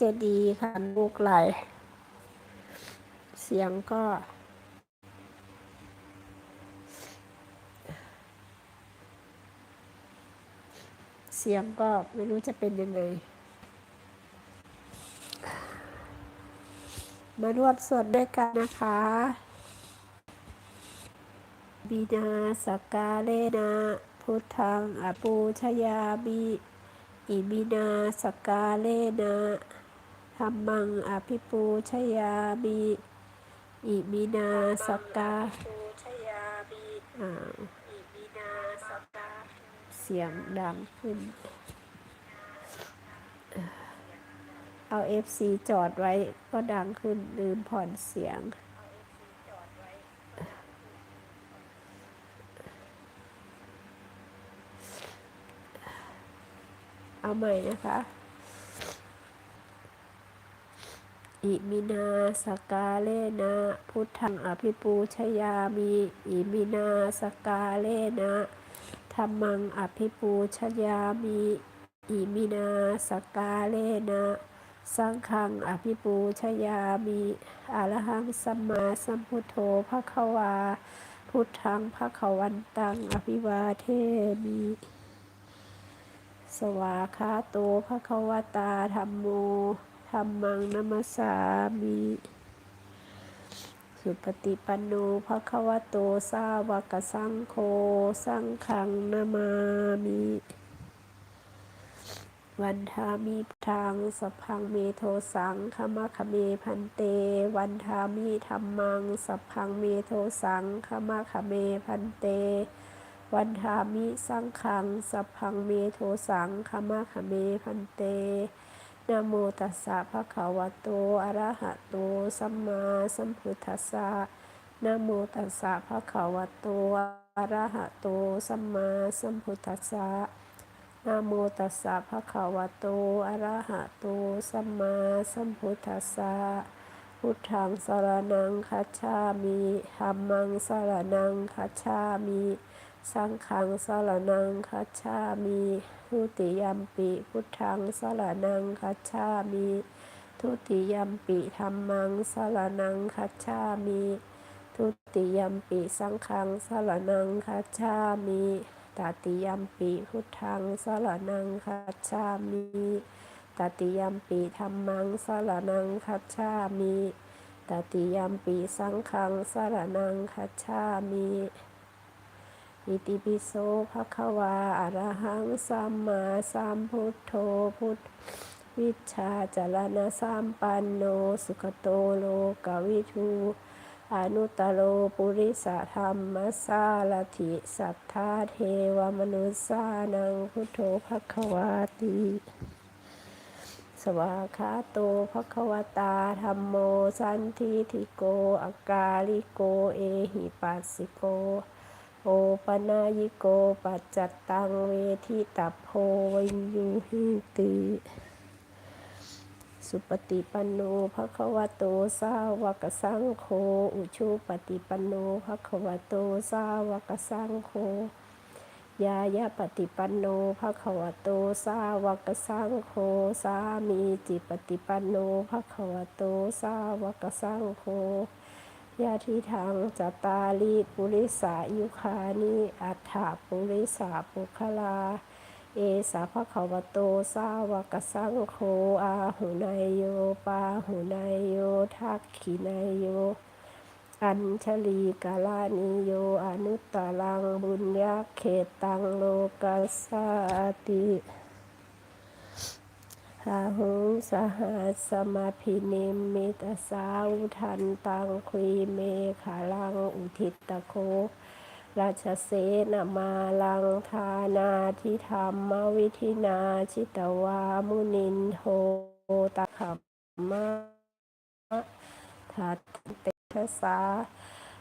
จะดีค่ะลูกไหลเสียงก็ เสียงก็ไม่รู้จะเป็นยังไงมารวมสวดด้วยกันนะคะบินาสกกาเลนะพุทธังอปูชยามิอิมินาสกกาเลนะ ธรรมังอภิปูชยามิอิมินาสกกาอ่าเสียงดังขึ้น เอา FC จอดไว้ก็ดังขึ้น ลืมผ่อนเสียง เอาใหม่นะคะ อิมินาสกาเลนะพุทธังอภิปูชยามิอิมินาสกาเลนะธรรมังอภิปูชยามิอิมินาสกาเลนะสังฆังอภิปูชยามิอรหังสัมมาสัมพุทโธภะควา พุทธังภะคะวันตังอภิวาเทมิสวาคาโตภะควตาธรรมโม ธรรมังนัมสสามิ สุปฏิปันโนภะคะวโตสาวกสังโฆสังฆังนามามิวันทามิทางสัพพังเมโทสังขมะขเมพันเต วันทามิธรรมังสัพพังเมโทสังขมะขเมพันเต วันทามิสังขังสัพพังเมโทสังขมะขเมพันเต นะโมตัสสะภะคะวะโต อะระหะโต สัมมาสัมพุทธัสสะนะโมตัสสะภะคะวะโต อะระหะโต สัมมาสัมพุทธัสสะนะโมตัสสะภะคะวะโต อะระหะโต สัมมาสัมพุทธัสสะ พุทธังสารณังคัจฉามิธัมมังสารณังคัจฉามิ สังฆังสรนังคัจฉามิทุติยัมปิพุทธังสรนังคัจฉามิทุติยัมปิธรรมังสรนังคัจฉามิทุติยัมปิสังฆังสรนังคัจฉามิตติยัมปิพุทธังสรนังคัจฉามิตติยัมปิธรรมังสรนังคัจฉามิตติยัมปิสังฆังสรนังคัจฉามิ อิติปิโสภะคะวาอะระหังสัมมาสัมพุทโธพุทธวิชาจารณสัมปันโนสุขโตโลกวิทูอนุตตโรปุริสธรรมสารถิสัทธาเทวมนุสสานังพุทโธภะคะวาติสวาคาโตภะคะวตาธรรมโมสันทิทิโกอากาลิโกเอหิปัสสิโก โอปนายิโกปัจจัตตังเวทิตัพโพวิยูหิติสุปฏิปันโนภะคะวะโตสาวกสังโฆอุชุปฏิปันโนภะคะวะโตสาวกสังโฆยายะปฏิปันโนภะคะวะโตสาวกสังโฆสามีจิปฏิปันโนภะคะวะโตสาวกสังโฆ ยาทิทางจตาลีปุริสายุคานิอัฏฐปุริสาปุคลา เอสาภะคะวโตสาวกสังโฆอาหุนายโยปาหุนายโยทักขินายโย อัญชลีกาลานิโยอนุตตรังบุญญาเขตตังโลกัสสาติาหุงสหัสสมาพินิมมิตสาวุทันตังคุยเมขาลังอุทิตตโค ราชเสนมาลังทานาทิธรรมวิธินาชิตวามุนินโทตะขัมมะทัตเตชะสา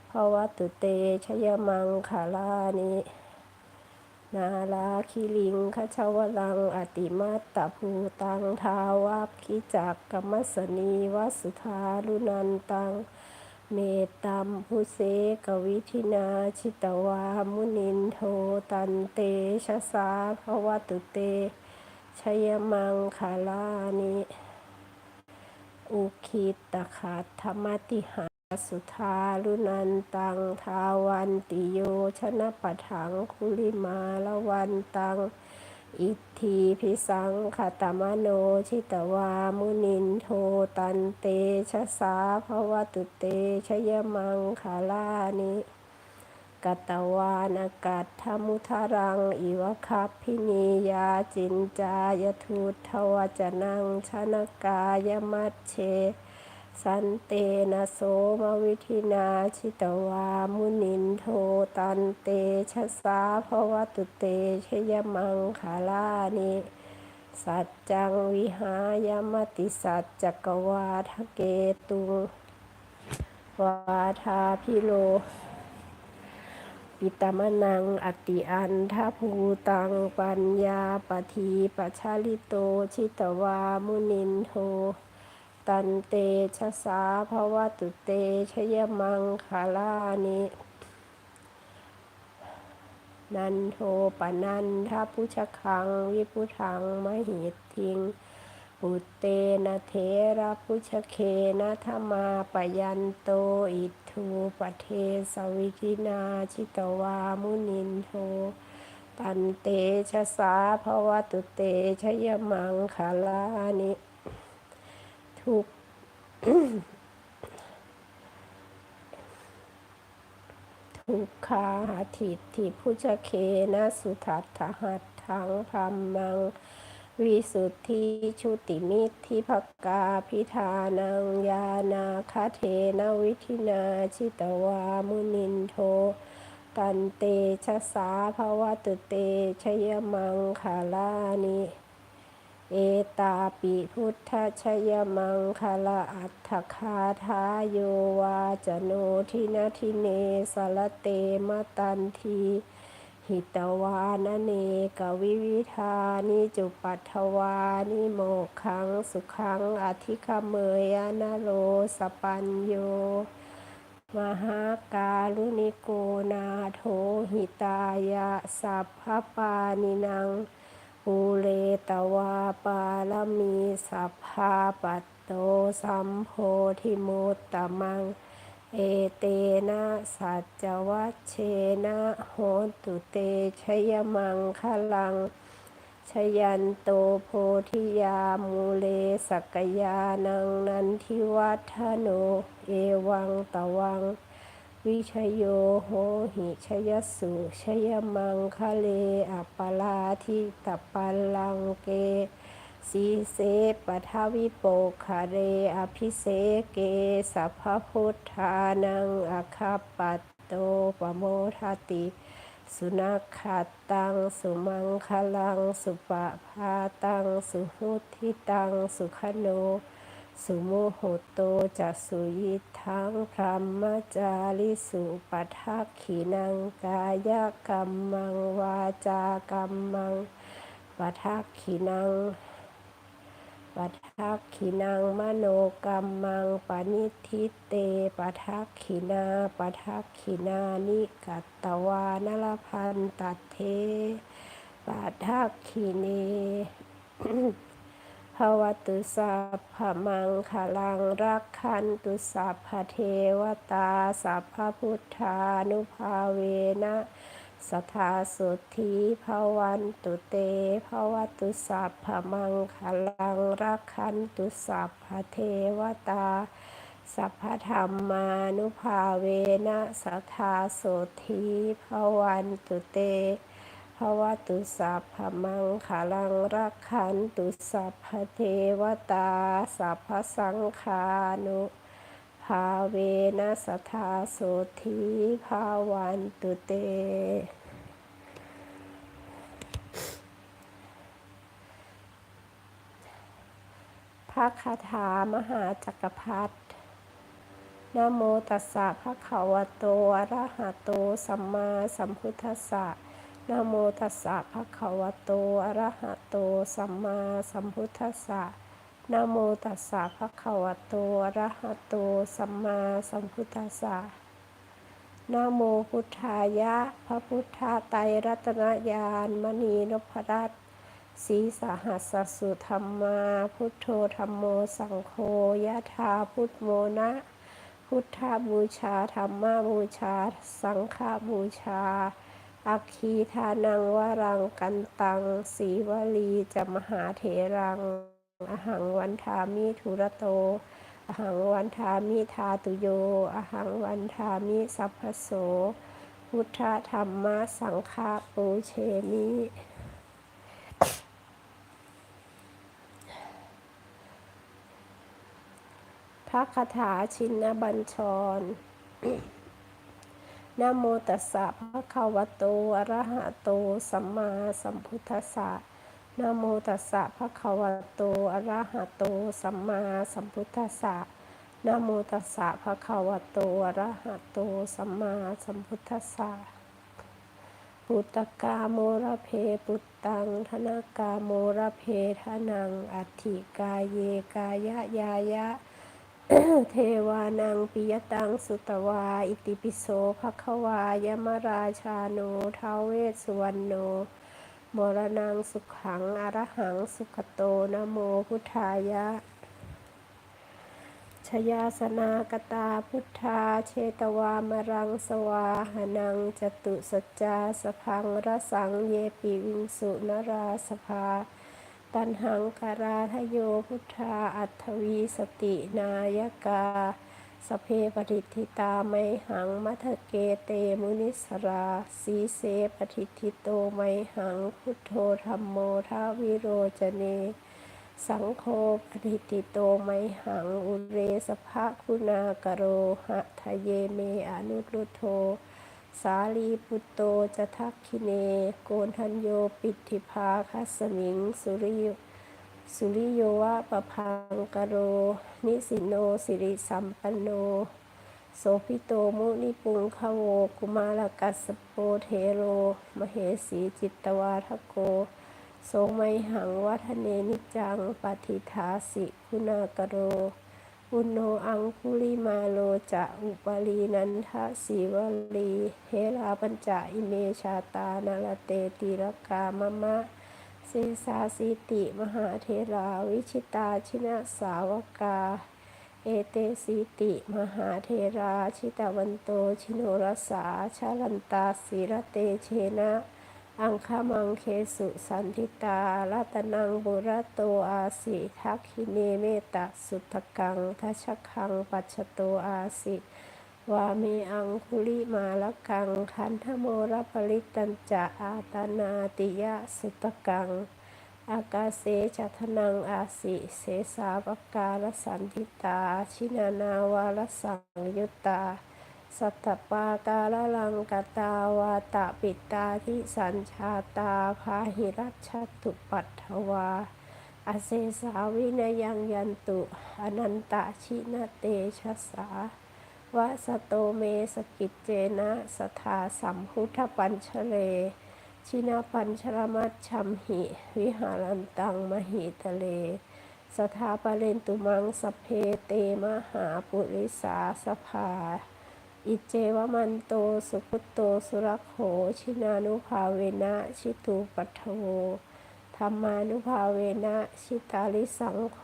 ภวตุเตชยมังคาลานิ นาลาคิลิงขชาวลัง อติมัตภูตังทาวักขิจักกมสนีวัสุธาลุนันตัง เมตตัมพุเสกวิธินาชิตวามุนินโทตันเตชะสาภวตุเตชยมังคาลานิ อุคิตตขัตธรรมติหา สุทารุนันตังทาวันติโยชนะปะถังคุลิมาละวันตัง อิทธิพิสังขตมโนชิตวามุนินโทตันเตชะสาภวตุเตชยมังคาลานิกัตตวานกัตถมุทารัง อิวคัพพินียาจินจายทุทวจนังชนกายมัชเช สันเตนะโสมวิธินาชิตวามุนินโทตันเตชะสาภวตุเตชยมังคาลานิสัจจังวิหายมติสัจจกวาทเกตุงวาทาพิโล ปิตมนังอติอันทภูตังปัญญาปทีปชาลิโตชิตวามุนินโท ตันเตชะสาภวตุเตชยมังคาลานินันโทปนันทพุชคัง วิพุทังมหิตทิง ปุเตนะเทระพุชเคนะธมาปยันโตอิทูปเทสวิกินาชิตวามุนินโท ตันเตชะสาภวตุเตชยมังคาลานิ ทุกทุกขาหาทิฏฐิพุชเคนะสุทัตถหัตถังพรมมัง วิสุทธิชุติมิตทิภกาพิธานังยานาคาเทนวิธินาชิตวามุนินโท ตันเตชะสาภวตุเตชยมังคาลานิ เอตาปิพุทธชยมังคลาอัตถคาทาโยวาจโนทินาทิเนสลเตมตันทีหิตวานเนกวิวิธานิจุปัทวานิโมกขังสุขังอธิคเมยนโรสปัญโย มหากาลุนิโกนาโถหิตายะสัพพปานินัง ภูเลตวาปาลมีสัพพาปัตโตสัมโพธิมุตตมัง เอเตนะสัจจวัชเชนะโหตุเตชยมังคลัง ชยันโตโพธิยามูเลสกยานังนันทิวัฒโน เอวังตวัง วิชโยโหหิชยสุชยมังคะเลอัปปลาทิตปัลลังเกสีเสปทวิโปคาเรอภิเสเกสัพพพุทธานังอคาปัตโตปโมทติ สุนัขขัดตัง สุมังคลัง สุปะพาตัง สุหุทิตัง สุขโน สุโมโหโตจัสุยิทังพรหมจาริสุปัทักขีนังกายกรรมังวาจากรรมังปัทักขีนังปัทักขีนังมโนกรรมังปณิทิเตปัทักขีนาปัทักขีนานิกัตตวานลพันตัดเทปัทักขีเน ภวตุสัพพมังคลังรักขันตุสัพพเทวตาสัพพพุทธานุภาเวนะสทาสุทธีภวันตุเตภวตุสัพพมังคลังรักขันตุสัพพเทวตาสัพพธรรมานุภาเวนะสัทธาโสธีภวันตุเต ภวตุสัพพมังคาลังรักขันตุสัพพเทวตาสัพพสังฆานุภาเวนะสทธาโสธีภาวันตุเต พระคาถามหาจักรพรรดินโมตัสสะภะคะวโตอรหะโตสัมมาสัมพุทธัสสะ นะโมตัสสะภะคะวะโต อะระหะโต สัมมาสัมพุทธัสสะนะโมตัสสะภะคะวะโต อะระหะโต สัมมาสัมพุทธัสสะนะโมพุทธายะ พระพุทธไตรรัตนญาณมณีนพรัตน์สีสหัสสุธรรมา พุทโธธรรมโม สังโฆยะธาพุทโมนะ พุทธบูชาธรรมบูชา สังฆบูชาชา อัคคีทานังวรังกันตัง สีวลีจะมหาเถรัง อหังวันทามิทุระโต อหังวันทามิทาตุโย อหังวันทามิสัพพโส พุทธธรรมสังฆาปูเชมิพระคาถาชินบัญชร นะโมตัสสะภะคะวะโตอะระหะโต สัมมาสัมพุทธัสสะนะโมตัสสะภะคะวะโตอะระหะโต สัมมาสัมพุทธัสสะนะโมตัสสะภะคะวะโตอะระหะโต สัมมาสัมพุทธัสสะปุตตกาโมระเพปุตตัง ธนากาโมระเพทนัง อัติกายเยกายะยายะ เทวานังปิยตังสุตวา อิติปิโสภควายมราชาโนทาเวสุวรรณโนมรณังสุขังอรหังสุขโตนะโมพุทธายะ ชยาสนากตาพุทธา เชตวามรังสวาหนังจตุสัจจาสพังรสังเยปิวิงสุนราสภา ตันหังการาทโยพุทธาอัตวีสตินายกา สเพปฏิทิตาไมหังมัทเกเตมุนิสราสีเสปฏิทิโตไมหังพุทโธธรรมโมทาวิโรจเน สังโฆปฏิทิโตไมหังอุเรสภะคุณากโรหะทะเยเมอนุรุโท สาลีปุตโตจะทักคิเน โกนทัญโยปิติภาคัสมิง สุริยสุริโยวะปะพังกโร นิสิโนสิริสัมปันโน โสพิโตมุนิปุงคโว กุมารกัสโปเทโร มเหสีจิตตวาทโกโสไมหังวัฒเนนิจังปฏิทาสิคุณากโร อุณโนอังคุลิมาโลจะอุปลีนันทะสีวลีเฮราปัญจอิเมชาตานาลเตติรกามะมะเสสาสิติ มหาเทราวิชิตาชินะสาวกา เอเตสิติ มหาเทราชิตาวันโตชิโนรสาชาลันตาสีระเตเชนะ อังคามังเคสุสันติตารัตนังบุรโตอาสิทักขิเนเมตตสุตกังทัชคังปัจฉโตอาสิวาเมอังคุลิมาละกังคันธโมรปริตันจะอาตานาติยะสุตกัง อากาเสจัทนังอาสิเสสาวการสันติตา ชินานาวาลสังยุตตา สัตตปาการลังกตาวาตะปิตาทิสัญชาตาพาหิรัชตุปัตถวา อเซสาวินยังยันตุ อนันตชินเตชะสาวะสโตเมสกิจเจนะสทาสัมพุทธปัญชเล ชินาปัญชรมัชชัมหิ วิหารันตังมหิตะเล สถาปเรนตุมังสเพเตมหาปุริสาสภา อิเจวมันโตสุพุตโตสุรโขชินานุภาเวนะ ชิตูปัทโวธรรมานุภาเวนะ ชิตาลิสังโฆ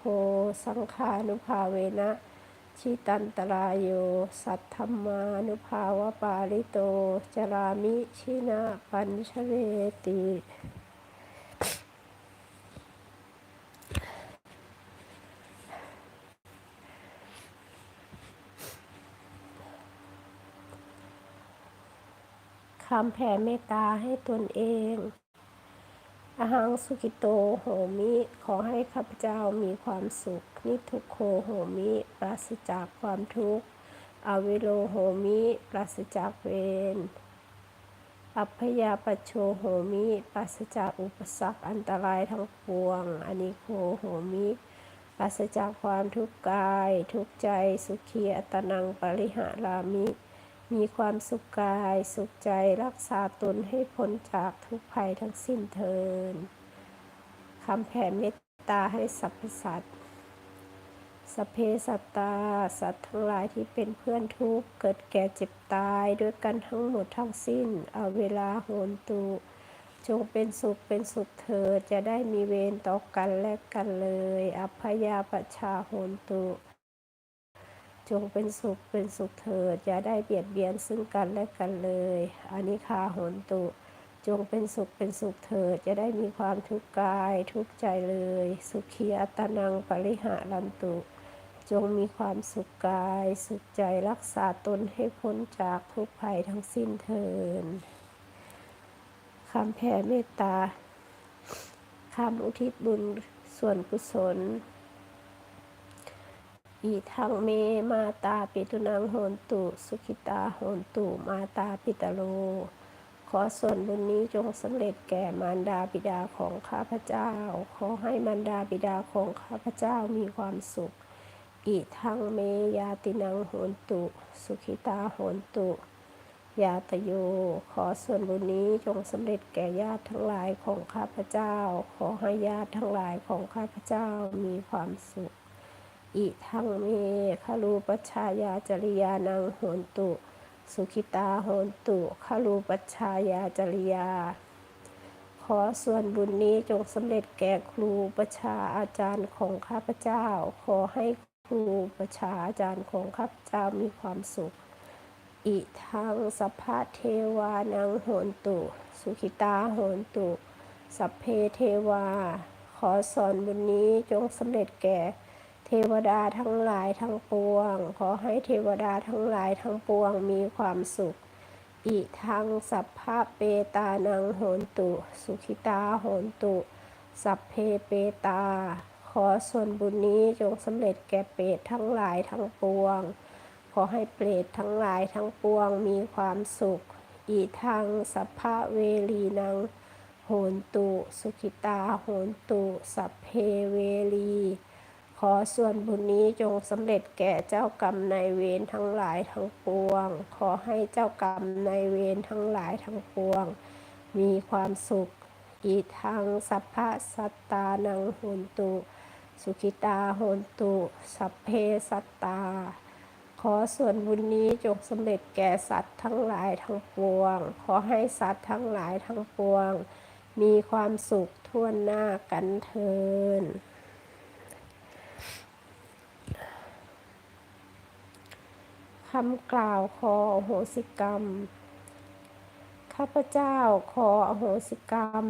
สังฆานุภาเวนะชิตันตรายโย สัทธรรมานุภาวปาลิโต จรามิ ชินาปัญชเรติ คำแผ่เมตตาให้ตนเองอาหังสุกิโตโหมิ ขอให้ข้าพเจ้ามีความสุข นิทุโคโหมิ ปราศจากความทุกข์ อวิโลโหมิ ปราศจากเวร อัพยาปโชโหมิ ปราศจากอุปสรรคอันตรายทั้งปวง อนิโคโหมิ ปราศจากความทุกข์กาย ทุกข์ใจ สุขีอัตนังปริหารามิ มีความสุขกายสุขใจรักษาตนให้พ้นจากทุกภัยทั้งสิ้นเทินคำแผ่เมตตาให้สรรพสัตว์สเพสัตตา สัตว์ทั้งหลายที่เป็นเพื่อนทุกข์เกิดแก่เจ็บตายด้วยกันทั้งหมดทั้งสิ้น เอาเวลาโหนตุจงเป็นสุขเป็นสุขเถิดจะได้มีเวรต่อกันและกันเลย อัพยาปชาโหนตุ จงเป็นสุขเป็นสุขเถิดอย่าได้เบียดเบียนซึ่งกันและกันเลยอานิคาโหนตุ จงเป็นสุขเป็นสุขเถิดจะได้มีความทุกข์กายทุกข์ใจเลย สุขีอัตนังปริหารันตุ จงมีความสุขกาย สุขใจรักษาตนให้พ้นจากทุกภัยทั้งสิ้นเถิดคำแผ่เมตตาคำอุทิศบุญส่วนกุศล อีทังเมมาตาปิตุนังโหนตุสุขิตาโหนตุมาตาปิตาโล ขอส่วนบุญนี้จงสำเร็จแก่มารดาบิดาของข้าพเจ้า ขอให้มารดาบิดาของข้าพเจ้ามีความสุข อีทังเมยาตินังโหนตุ สุขิตาโหนตุยาตโย ขอส่วนบุญนี้จงสำเร็จแก่ญาติทั้งหลายของข้าพเจ้า ขอให้ญาติทั้งหลายของข้าพเจ้ามีความสุข อิทังเมคารูปัชายาจริยานังโหนตุ สุขิตาโหนตุคารูปัชชายาจริยา ขอส่วนบุญนี้จงสำเร็จแก่ครูประชาอาจารย์ของข้าพเจ้า ขอให้ครูประชาอาจารย์ของข้าพเจ้ามีความสุข อิทังสัพพะเทวานังโหนตุ สุขิตาโหนตุ สัพเพเทวา ขอสอนบุญนี้จงสำเร็จแก่ เทวดาทั้งหลายทั้งปวง ขอให้เทวดาทั้งหลายทั้งปวงมีความสุข อิทังสัพพะเปตานังโหนตุ สุขิตาโหนตุ สัพเพเปตา ขอส่วนบุญนี้จงสำเร็จแก่เปรตทั้งหลายทั้งปวง ขอให้เปรตทั้งหลายทั้งปวงมีความสุขอีทังสัพพะเวลีนังโหนตุ สุขิตาโหนตุ สัพเพเวลี อส่วนบุญนี้จงสำเร็จแก่เจ้ากรรมนายเวรทั้งหลายทั้งปวง ขอให้เจ้ากรรมนายเวรทั้งหลายทั้งปวง มีความสุข อีทังสัพพะสัตตานังโหนตุ สุขิตาโหนตุ สัพเพสัตตา ขอส่วนบุญนี้จงสำเร็จแก่สัตว์ทั้งหลายทั้งปวง ขอให้สัตว์ทั้งหลายทั้งปวง มีความสุขทั่วหน้ากันเทิน คำกล่าวขออโหสิกรรม ข้าพเจ้าขออโหสิกรรม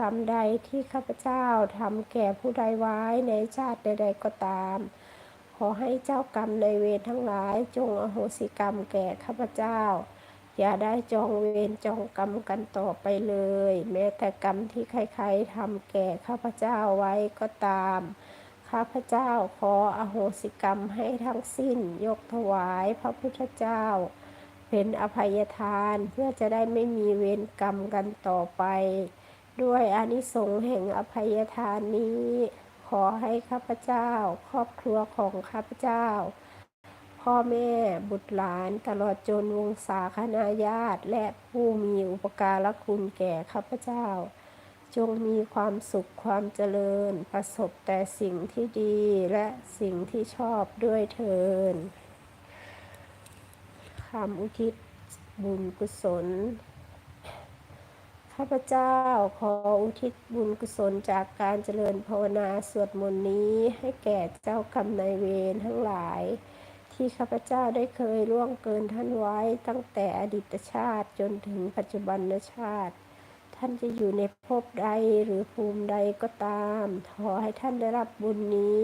กรรมใดที่ข้าพเจ้าทำแก่ผู้ใดไว้ในชาติใดๆก็ตาม ขอให้เจ้ากรรมในเวรทั้งหลายจงอโหสิกรรมแก่ข้าพเจ้า อย่าได้จองเวรจองกรรมกันต่อไปเลย แม้แต่กรรมที่ใครๆทำแก่ข้าพเจ้าไว้ก็ตาม ข้าพเจ้าขออโหสิกรรมให้ทั้งสิ้น ยกถวายพระพุทธเจ้า เป็นอภัยทานเพื่อจะได้ไม่มีเวรกรรมกันต่อไป ด้วยอานิสงส์แห่งอภัยทานนี้ ขอให้ข้าพเจ้า ครอบครัวของข้าพเจ้า พ่อแม่บุตรหลานตลอดจนวงศาคณาญาติและผู้มีอุปการะคุณแก่ข้าพเจ้า จงมีความสุขความเจริญ ประสบแต่สิ่งที่ดีและสิ่งที่ชอบด้วยเทินคำอุทิศบุญกุศล ข้าพเจ้าขออุทิศบุญกุศลจากการเจริญภาวนาสวดมนต์นี้ให้แก่เจ้ากรรมนายเวรทั้งหลาย ที่ข้าพเจ้าได้เคยล่วงเกินท่านไว้ตั้งแต่อดีตชาติจนถึงปัจจุบันชาติ ท่านจะอยู่ในภพใดหรือภูมิใดก็ตาม ขอให้ท่านได้รับบุญนี้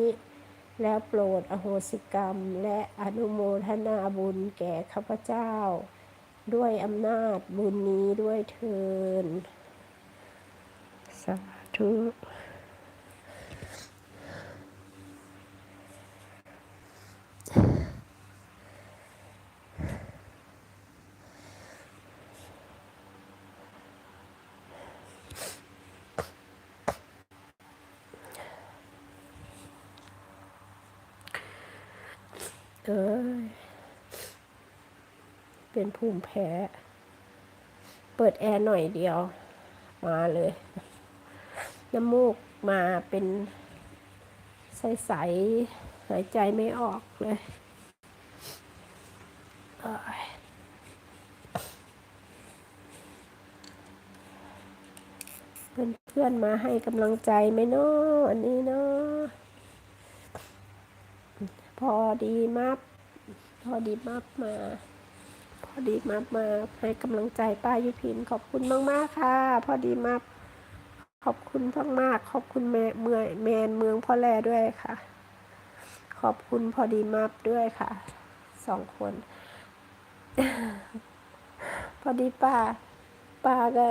แล้วโปรดอโหสิกรรม และอนุโมทนาบุญแก่ข้าพเจ้า ด้วยอำนาจบุญนี้ด้วยเทินสาธุ เอ้ยเป็นภูมิแพ้ เปิดแอร์หน่อยเดียว มาเลย น้ำมูกมาเป็นใสๆหายใจไม่ออกเลยเพื่อนเพื่อนๆมาให้กำลังใจไหมเนาะอันนี้เนาะ พอดีมับพอดีมับมา พอดีมับมาให้กำลังใจป้ายุพินขอบคุณมากๆค่ะ พอดีมับขอบคุณมากมากๆขอบคุณแม่เมืองแมนเมืองพ่อแร่ด้วยค่ะ ขอบคุณพอดีมับด้วยค่ะสองคน พอดีป้าป้าก็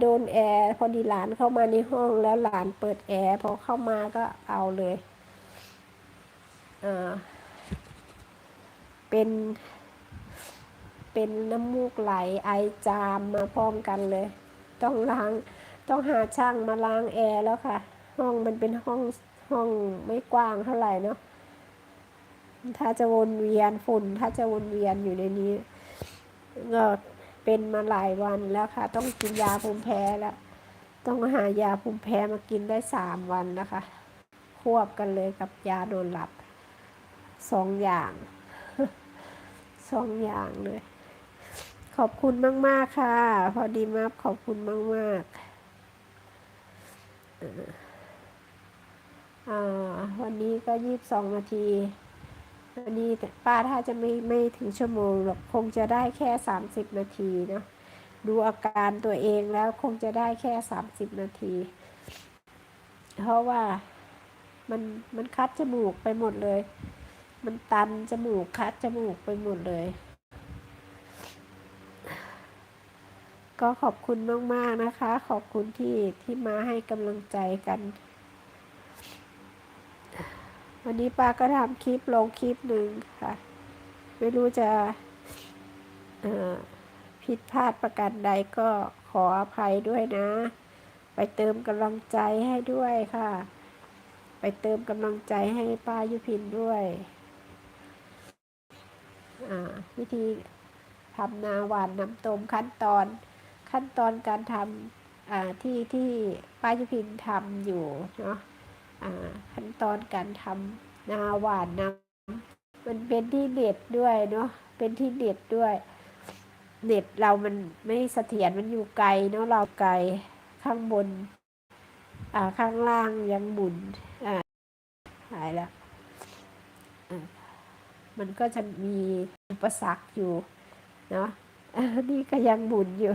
โดนแอร์ พอดีหลานเข้ามาในห้องแล้วหลานเปิดแอร์พอเข้ามาก็เอาเลย เป็น เป็นน้ำมูกไหลไอจามมาพร้อมกันเลย ต้องล้าง ต้องหาช่างมาล้างแอร์แล้วค่ะ ห้องมันเป็นห้องห้องไม่กว้างเท่าไหร่เนาะถ้าจะวนเวียนฝุ่น ถ้าจะวนเวียนอยู่ในนี้ก็เป็นมาหลายวันแล้วค่ะ ต้องกินยาภูมิแพ้แล้ว ต้องหายาภูมิแพ้มากินได้สามวันนะคะ ควบกันเลยกับยานอนหลับ สองอย่างสองอย่างเลย ขอบคุณมาก ๆ ค่ะ พอดีมากขอบคุณมากๆอ่าวันนี้ก็ยี่สิบสองนาทีวันนี้ป้าถ้าจะไม่ไม่ถึงชั่วโมงหรอกคงจะได้แค่สามสิบนาทีเนอะดูอาการตัวเองแล้วคงจะได้แค่สามสิบนาที เพราะว่ามันมันคัดจมูกไปหมดเลย มันตันจมูกคัดจมูกไปหมดเลย ก็ขอบคุณมาก ๆ นะคะ ขอบคุณที่ที่มาให้กำลังใจกัน วันนี้ป้าก็ทำคลิปลงคลิปหนึ่งค่ะ ไม่รู้จะผิดพลาดประการใดก็ขออภัยด้วยนะ ไปเติมกำลังใจให้ด้วยค่ะ ไปเติมกำลังใจให้ป้ายุพินด้วย วิธีทำนาหวานน้ำต้มขั้นตอน ขั้นตอนการทำที่ที่ป้ายุพินทำอยู่เนาะขั้นตอนการทำนาหวานน้ำมันเป็นที่เด็ดด้วยเนาะเป็นที่เด็ดด้วยเน็ตเรามันไม่เสถียรมันอยู่ไกลเนาะเราไกลข้างบน อ่าข้างล่างยังหมุนอ่าหายแล้ว มันก็จะมีอุปสรรคอยู่เนาะนี่ก็ยังหมุนอยู่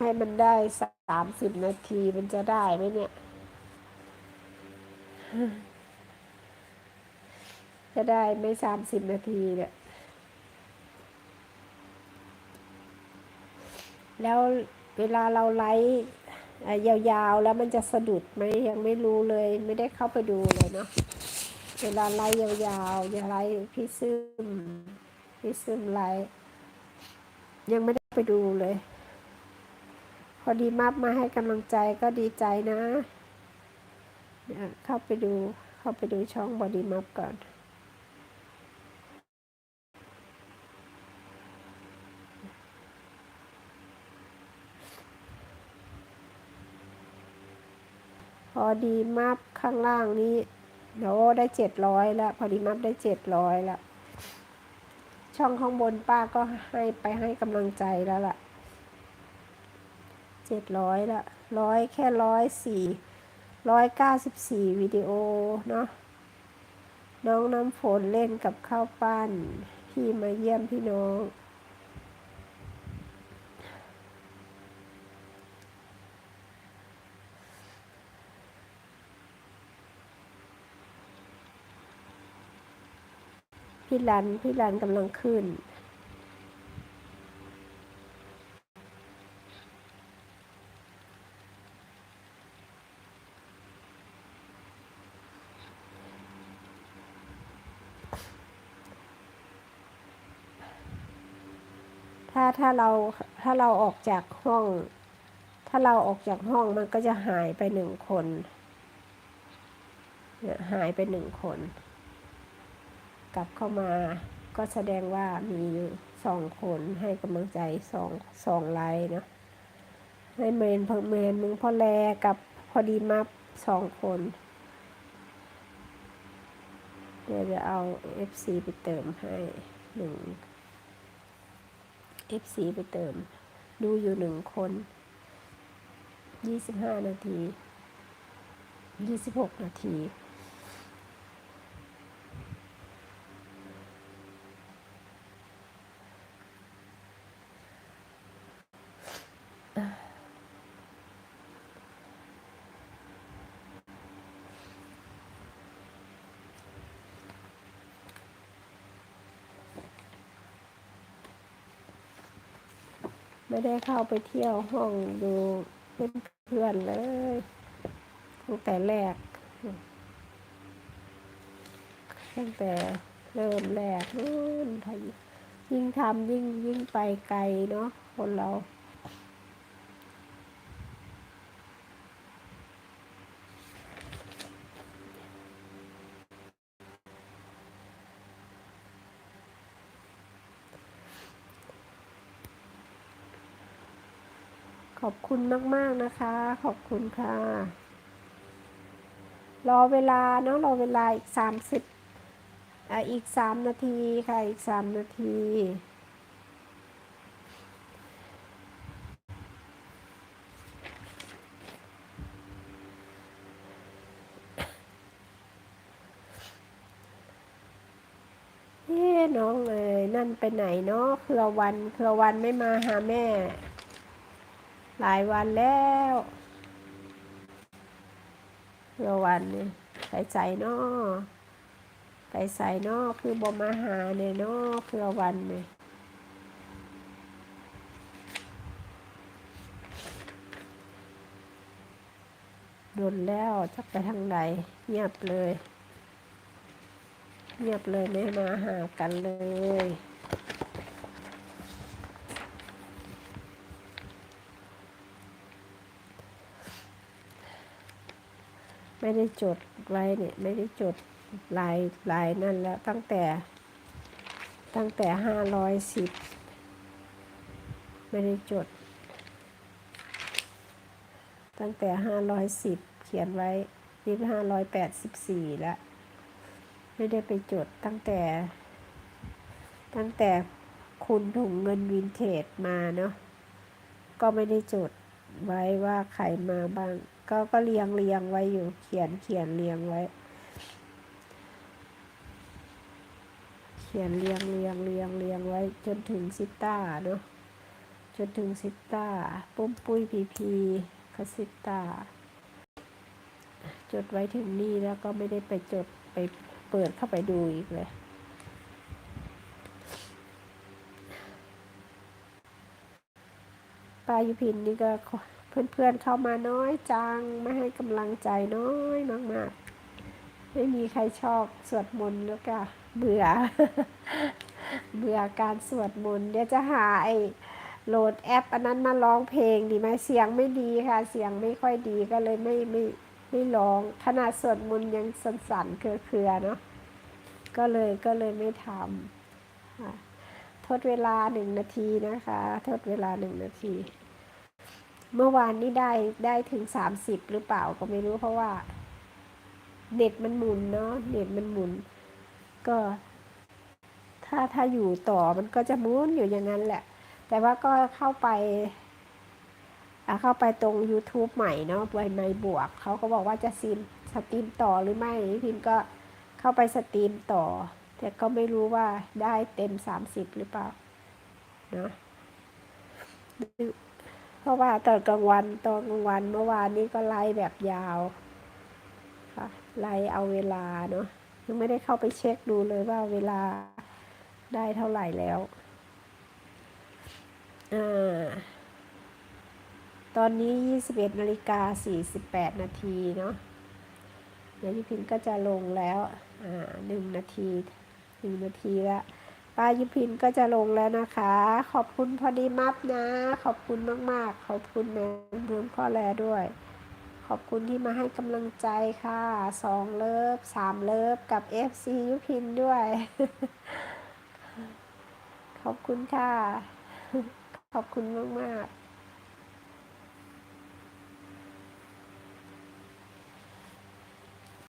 ให้มันได้สามสิบนาทีมันจะได้ไหมเนี่ย จะได้ไม่สามสิบนาทีเนี่ย แล้วเวลาเราไลฟ์อ่ยาวๆ แล้วมันจะสะดุดไหมยังไม่รู้เลย ไม่ได้เข้าไปดูเลยเนาะ เวลาไลฟ์ยาวๆอย่าไลฟ์พี่ซึมพี่ซึมไลฟ์ยังไม่ได้ไปดูเลย พอดีมับมาให้กำลังใจก็ดีใจนะเดี๋ยวเข้าไปดูเข้าไปดูช่องบอดี้มับก่อนพอดีมับข้างล่างนี้ เดี๋ยวได้เจ็ดร้อยแล้วพอดีมับได้เจ็ดร้อยแล้วช่องข้างบนป้าก็ให้ไปให้กำลังใจแล้วล่ะเจ็ดร้อยละร้อยแค่ร้อยสี่ร้อยเก้าสิบสี่วิดีโอเนาะน้องน้ำฝนเล่นกับข้าวปั้น พี่มาเยี่ยมพี่น้อง พี่รัน พี่รันกำลังขึ้น ถ้าถ้าเราถ้าเราออกจากห้อง ถ้าเราออกจากห้องมันก็จะหายไปหนึ่งคน หายไปหนึ่งคน กลับเข้ามาก็แสดงว่ามีอยู่สองคนให้กำลังใจสองสองไลน์เนาะให้เมนพอเมนมึงพ่อแลกับพอดีมับสองคน เดี๋ยวจะเอา FC ไปเติมให้หนึ่ง FC ไปเติม ดูอยู่หนึ่งคนยี่สิบห้านาทียี่สิบหกนาที ไม่ได้เข้าไปเที่ยวห้องดูเพื่อนๆเลยตั้งแต่แรก ตั้งแต่เริ่มแรกนู่นทำยิ่งทำยิ่งยิ่งไปไกลเนาะคนเรา คุณมาก ๆ นะคะ ขอบคุณค่ะ รอเวลาเนาะรอเวลาอีกสามสิบอีกสามนาทีค่ะ อีกสามนาทีเฮ้น้องเอ้ยนั่นไปไหนเนาะเครือวันเครือวันไม่มาหาแม่ หลายวันแล้วเครือวันนี่ใส่ใจนาะใส่ใส่นาะคือบอมาหาเนี่ยนาะเครือวันเนี่ยโดนแล้วจักไปทางใดเงียบเลย เงียบเลยไม่มาหากันเลย ไม่ได้จดไว้เนี่ยไม่ได้จดลายลายนั่นแล้วตั้งแต่ตั้งแต่ห้าร้อยสิบไม่ได้จด ตั้งแต่ห้าร้อยสิบเขียนไว้นี่ห้าร้อยแปดสิบสี่แล้วไม่ได้ไปจดตั้งแต่ ตั้งแต่คุณถุงเงินวินเทจมาเนาะก็ไม่ได้จดไว้ว่าใครมาบ้าง ก็ก็เรียงเรียงไว้อยู่เขียนเขียนเรียงไว้ เขียนเรียงเรียงเรียงเรียงไว้ จนถึงซิต้าเนาะจนถึงซิต้า ปุ้มปุ้ยพีพีคาซิต้าจดไว้ถึงนี่แล้วก็ไม่ได้ไปจดไปเปิดเข้าไปดูอีกเลยปายุพินนี่ก็ เพื่อนๆเข้ามาน้อยจัง ไม่ให้กำลังใจน้อยมากๆ ไม่มีใครชอบสวดมนต์แล้วก็เบื่อ เบื่อการสวดมนต์เดี๋ยวจะหาไอโหลดแอป อันนั้นมาร้องเพลงดีไหมเสียงไม่ดีค่ะ เสียงไม่ค่อยดีก็เลยไม่ไม่ไม่ร้องขนาดสวดมนต์ยังสั่นๆเครือๆเนาะก็เลยก็เลยไม่ทำทดเวลาหนึ่งนาทีนะคะ ทดเวลาหนึ่งนาที เมื่อวานนี้ได้ได้ถึงสามสิบหรือเปล่าก็ไม่รู้เพราะว่า เน็ตมันหมุนเนาะเน็ตมันหมุน ก็ ถ้าถ้าอยู่ต่อมันก็จะหมุนอยู่อย่างนั้นแหละ แต่ว่าก็เข้าไปเข้าไปตรง YouTube ใหม่เนาะใบไม้บวก เขาก็บอกว่าจะซีมสตรีมต่อหรือไม่พิมก็เข้าไปสตรีมต่อ แต่ก็ไม่รู้ว่าได้เต็มสามสิบหรือเปล่าเนาะ ราะว่าตอนกลางวันตอนกลางวันเมื่อวานนี้ก็ไล่แบบยาวค่ะไล่เอาเวลาเนาะยังไม่ได้เข้าไปเช็คดูเลยว่าเวลาได้เท่าไหร่แล้วอ่าตอนนี้ 21นาฬิกา48 นาทีเนาะเดี๋ยวพี่พินก็จะลงแล้วอ่าหนึ่งนาทีหนึ่งนาทีละ ป้ายุพินก็จะลงแล้วนะคะ ขอบคุณพอดีมัฟนะ ขอบคุณมากๆ ขอบคุณแม่เมืองข้อแลด้วย ขอบคุณที่มาให้กำลังใจค่ะสองเลิฟสามเลิฟกับ FC ยุพินด้วย ขอบคุณค่ะ ขอบคุณมากๆ